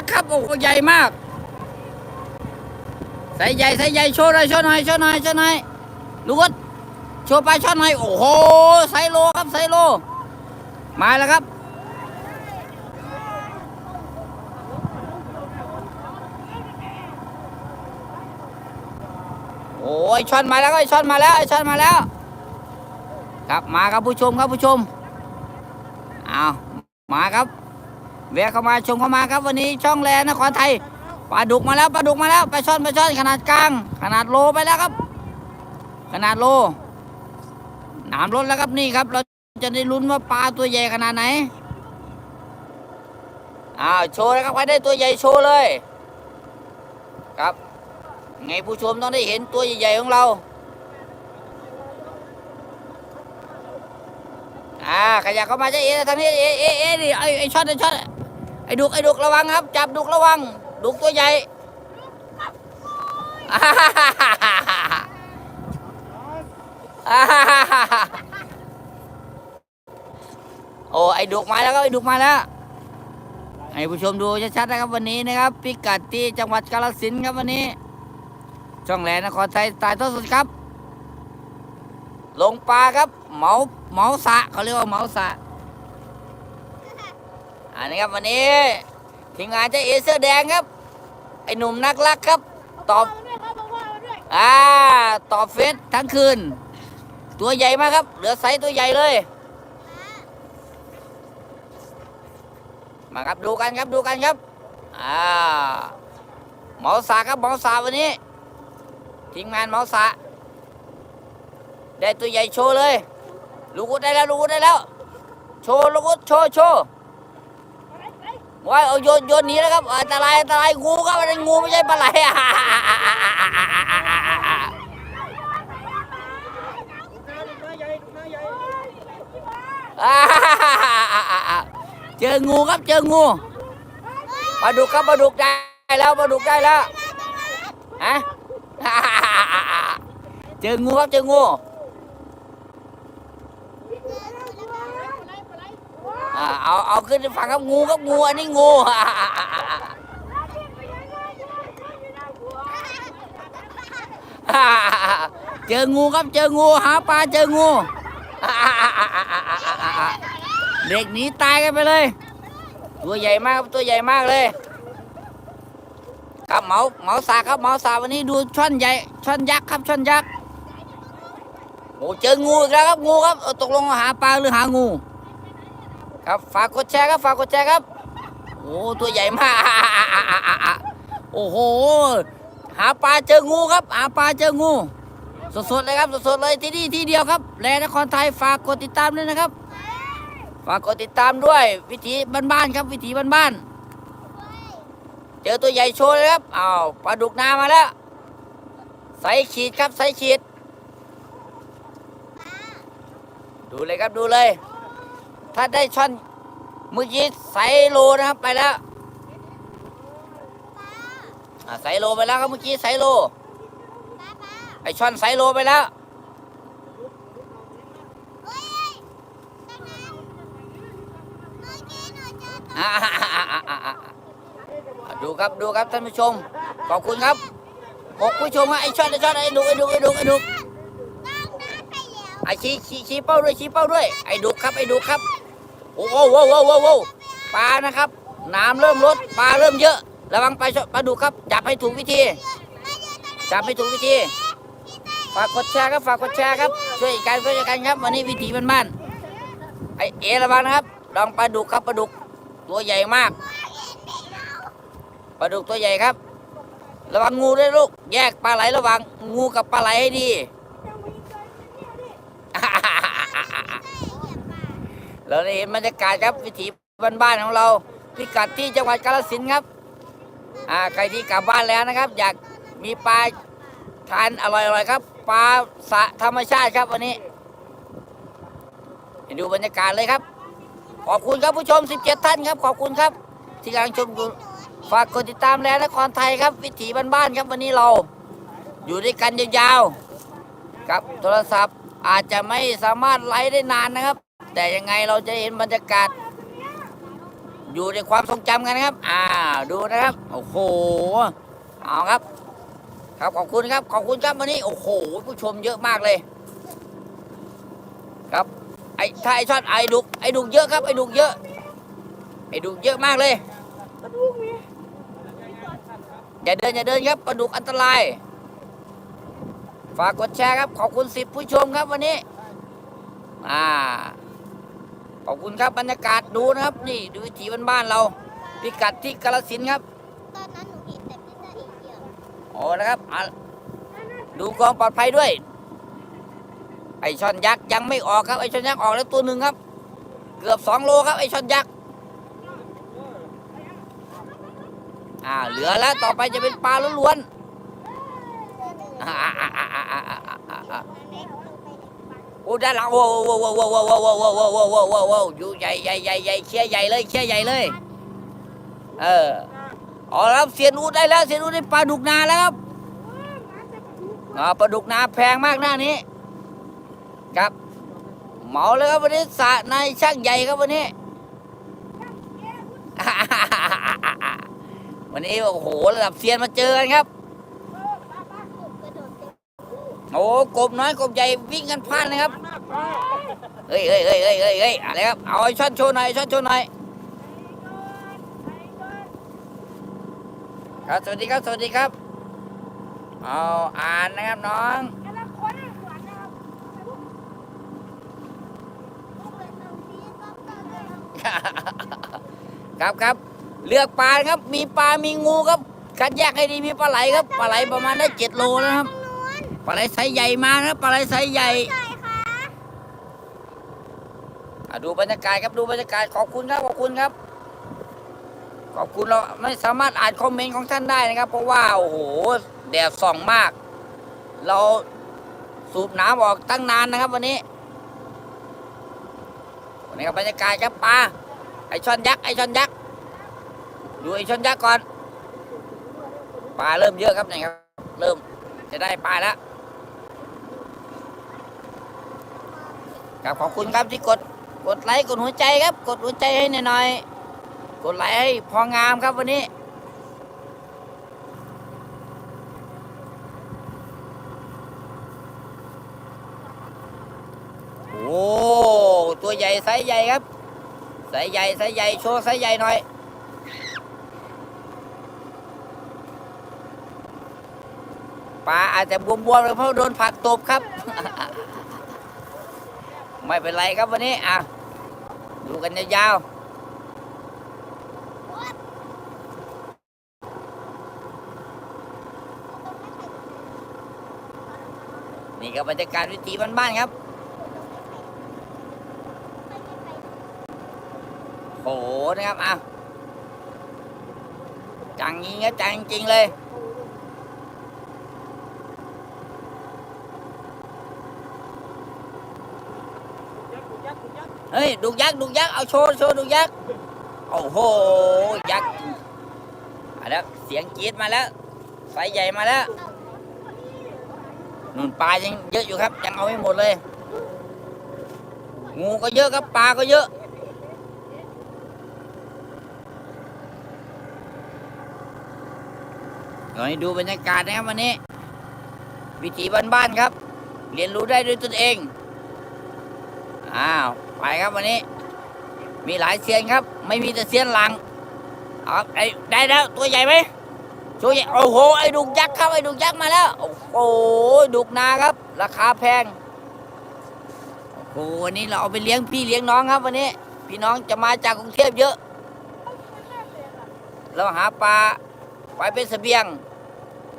ักครับโอ้โหใหญ่มากใส่ใหญ่ใส่ใหญ่โชว์หน่อยโชว์หน่อยโชว์หน่อยโชว์หน่อยลูกวัดโชว์ปลาช่อนหน่อยโอ้โหไซโลครับไซโล มาแล้วครับโอ้ยช่อนมาแล้วไอ้ช่อนมาแล้วไอ้ช่อนมาแล้ว ครับมาครับผู้ชมครับผู้ชมเอามาครับ แวะเข้ามาชมเข้ามาครับวันนี้ช่องแลนครไทยปลาดุกมาแล้วปลาดุกมาแล้วปลาช่อนปลาช่อนขนาดกลาง ขนาดโลไปแล้วครับ ขนาดโลน้ำลดแล้วครับนี่ครับ เราจะได้ลุ้นว่าปลาตัวใหญ่ขนาดไหนอ้าวโชว์นะครับใครได้ตัวใหญ่โชว์เลย ครับ ไงผู้ชมต้องได้เห็นตัวใหญ่ๆของเราอ่าขยับเข้ามาจะเอ๋ทางนี้เอ๋เอ๋เอ๋ดิไอ้ไอช็อตไอ้ช็อต อ้ดุกไอ้ดุกระวังครับ จับดุกระวัง ดุกตัวใหญ่ฮ่าฮ่าฮ่าฮ่าฮ่าฮ่าฮ่าฮ่าโอ้ไอ้ดุกมาแล้วครับไอ้ดุกมาแล้วให้ผู้ชมดูชัดๆนะครับวันนี้นะครับพิกัดที่จังหวัดกาฬสินธุ์ครับวันนี้ ช่องแหลนครไทยตายต้นสุดครับ ลงปลาครับ เหมาเหมาสะเขาเรียกว่าเหมาสะ อันนี้ครับวันนี้ทีมงานเจะเอเสื้อแดงครับ ไอหนุ่มนักลักครับ ตอบอ่าตอบเฟซทั้งคืน ตัวใหญ่มากครับ เหลือไซส์ตัวใหญ่เลย มาครับดูกันครับดูกันครับอ่าหมาสาครับหมาสาวันนี้ทีมงานหมาสะได้ตัวใหญ่โชว์เลย ลูกอุดได้แล้วลูกอุดได้แล้ว โชว์ลูกอุดโชว์โชว์ ว้ายเอาโยนโยนหนีแล้วครับอันตรายอันตรายงูครับอันนั้นงูไม่ใช่ปลาไหลเจองูครับเจองูปลาดุกครับปลาดุกได้แล้วปลาดุกได้แล้วฮะเจองูครับเจองูอ่า เอาเอาขึ้นไปฝั่งครับงูครับงูอันนี้งูเจองูครับเจองูหาปลาเจองูเด็กหนีตายกันไปเลย ตัวใหญ่มากครับตัวใหญ่มากเลย ครับเหมาเหมาสาครับเหมาสาวันนี้ดูช่อนใหญ่ช่อนยักษ์ครับช่อนยักษ์โอ้เจองูอีกแล้วครับงูครับตกลงหาปลาหรือหางู ครับฝากกดแชร์ครับฝากกดแชร์ครับโอ้ตัวใหญ่มากโอ้โหหาปลาเจองูครับหาปลาเจองู สดๆเลยครับสดๆเลยที่นี่ที่เดียวครับแลนครไทยฝากกดติดตามด้วยนะครับ ฝากกดติดตามด้วย วิถีบ้านๆครับ วิถีบ้านๆเจอตัวใหญ่โชว์เลยครับอ้าวปลาดุกนามาแล้วใส่ขีดครับใส่ขีด ดูเลยครับดูเลย ถ้าได้ช่อนเมื่อกี้ใส่โลนะครับไปแล้วอ่าใส่โลไปแล้วครับเมื่อกี้ใส่โลไอช่อนใส่โลไปแล้วอ่าดูครับดูครับท่านผู้ชม ขอบคุณครับขอบผู้ชมฮะไอช่อนไอช่อนไอดุกไอดุกไอดุกไอดุกไอชี้ชี้ชี้เป้าด้วยชี้เป้าด้วยไอดุกครับไอดุกครับโอ้โหโว้โว้โว้โว้ปลานะครับ น้ำเริ่มลดปลาเริ่มเยอะ ระวังปลาปลาดุครับ จับให้ถูกวิธี จับให้ถูกวิธี ฝากกดแชร์ครับฝากกดแชร์ครับ ช่วยกันช่วยกันครับ วันนี้วิถีบ้านๆไอเอระวังนะครับลองปลาดุกครับปลาดุกตัวใหญ่มากปลาดุกตัวใหญ่ครับ ระวังงูด้วยลูก แยกปลาไหลระวังงูกับปลาไหลให้ดี เราได้เห็นบรรยากาศครับวิถีบ้านๆของเรา พิกัดที่จังหวัดกาฬสินธุ์ครับอ่าใครที่กลับบ้านแล้วนะครับ อยากมีปลาทานอร่อยๆครับปลาสะธรรมชาติครับวันนี้ให้ดูบรรยากาศเลยครับ ขอบคุณครับผู้ชม 17 ท่านครับ ขอบคุณครับที่กำลังชมฝากกดติดตามแล้วนครไทยครับ วิถีบ้านๆครับวันนี้เรา อยู่ด้วยกันยาวๆครับโทรศัพท์อาจจะไม่สามารถไลฟ์ได้นานนะครับ แต่ยังไงเราจะเห็นบรรยากาศ อยู่ในความทรงจำกันนะครับ อ่าดูนะครับ โอ้โห เอาครับ ครับขอบคุณครับ ขอบคุณครับวันนี้ โอ้โห ผู้ชมเยอะมากเลย ครับ ไอ้ถ้าไอ้ชอดไอ้ดุก ไอ้ดุกเยอะครับ ไอ้ดุกเยอะ ไอ้ดุกเยอะมากเลย อย่าเดินอย่าเดินครับปลาดุกอันตราย ฝากกดแชร์ครับ ขอบคุณสิบผู้ชมครับวันนี้ อ่า ขอบคุณครับบรรยากาศดูนะครับ นี่ดูวิถีบ้านๆเราพิกัดที่กาลสินธุ์ครับตอนนั้นหนูเห็นแต่พิซซ่าอีกเดียวโอ้นะครับอะดูกองปลอดภัยด้วย ไอช่อนยักษ์ยังไม่ออกครับไอช่อนยักษ์ออกแล้วตัวหนึ่งครับ เกือบสองโลครับไอช่อนยักษ์อ่าเหลือแล้วต่อไปจะเป็นปลาล้วนๆ โอ้ด้านหลังโอ้โหโอ้โหโอ้โหโอ้โหโอ้โหโอ้โหโอ้โอ้โอ้โอ้อยู่ใหญ่ใหญ่ใหญ่ใหญ่เชี่ยใหญ่เลยเชี่ยใหญ่เลย เออเอาแล้วครับเสียนอูดได้แล้วเสียนอูดได้ปลาดุกนาแล้วครับอ่าปลาดุกนาแพงมากหน้านี้ ครับเหมาเลยครับวันนี้สระในช่างใหญ่ครับวันนี้ วันนี้โอ้โหระดับเซียนมาเจอกันครับ กระโดดเต็ม โอ้กบน้อยกบใหญ่วิ่งกันพลาดนะครับเฮ้ยเฮ้ยเฮ้ยเฮ้ยเฮ้ยเฮ้ยอะไรครับเอาไอ้ช่อนโชว์หน่อยไอ้ช่อนโชว์หน่อยครับสวัสดีครับสวัสดีครับเอาอ่านนะครับน้องครับครับเลือกปลาครับมีปลามีงูครับคัดแยกให้ดีมีปลาไหลครับปลาไหลประมาณได้เจ็ดโลนะครับ ลาไหลไซส์ใหญ่มาครับปลาไหลไซส์ใหญ่ใช่ค่ะอะดูบรรยากาศครับดูบรรยากาศขอบคุณครับขอบคุณครับ ขอบคุณเราไม่สามารถอ่านคอมเมนต์ของท่านได้นะครับ เพราะว่าโอ้โหแดดส่องมาก เราสูบน้ำออกตั้งนานนะครับวันนี้วันนี้ครับบรรยากาศครับปลาไอช่อนยักษ์ไอช่อนยักษ์ดูไอช่อนยักษ์ก่อนปลาเริ่มเยอะครับเนี่ยครับ เริ่มจะได้ปลาแล้ว ครับขอบคุณครับที่กดกดไลค์กดหัวใจครับ กดหัวใจให้หน่อยๆกดไลค์ให้พองามครับวันนี้โอ้ตัวใหญ่ไซส์ใหญ่ครับไซส์ใหญ่ไซส์ใหญ่โชว์ไซส์ใหญ่หน่อยปลาอาจจะบวมๆเลยเพราะโดนผักตบครับ ไม่เป็นไรครับวันนี้อะดูกันยาวๆนี่ก็บรรยากาศวิถีบ้านๆครับ โหนะครับอะจังยิงก็จังจริงเลย เฮ้ยดุกยักษ์ดุกยักษ์เอาโชว์โชว์ดุกยักษ์โอ้โหยักษ์มาแล้วเสียงกรีดมาแล้วไฟใหญ่มาแล้วนุ่นปลายังเยอะอยู่ครับ ยังเอาไม่หมดเลย งูก็เยอะครับปลาก็เยอะลองให้ดูบรรยากาศนะครับวันนี้ วิถีบ้านๆครับ เรียนรู้ได้ด้วยตนเอง อ้าว ไปครับวันนี้ มีหลายเซียนครับ ไม่มีแต่เซียนหลังเอาครับไอ้ได้แล้วตัวใหญ่ไหมตัวใหญ่โอ้โหไอ้ดุกยักษ์ครับไอ้ดุกยักษ์มาแล้วโอ้โหดุกนาครับ ราคาแพงโอ้โหวันนี้เราเอาไปเลี้ยงพี่เลี้ยงน้องครับวันนี้ พี่น้องจะมาจากกรุงเทพเยอะ เราหาปลาไปเป็นเสบียง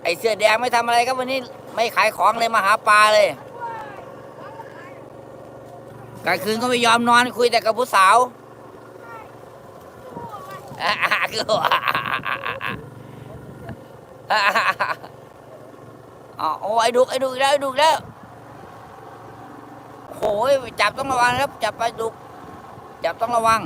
ไอ้เสื้อแดงไม่ทำอะไรครับวันนี้ไม่ขายของเลยมาหาปลาเลย กลางคืนก็ไม่ยอมนอนคุยแต่กับผู้สาวคืออ๋อโอ้ไอ้ดุกไอ้ดุกแล้วไอ้ดุกแล้วโอ้ยจับต้องระวังครับ จับไปดุก จับต้องระวัง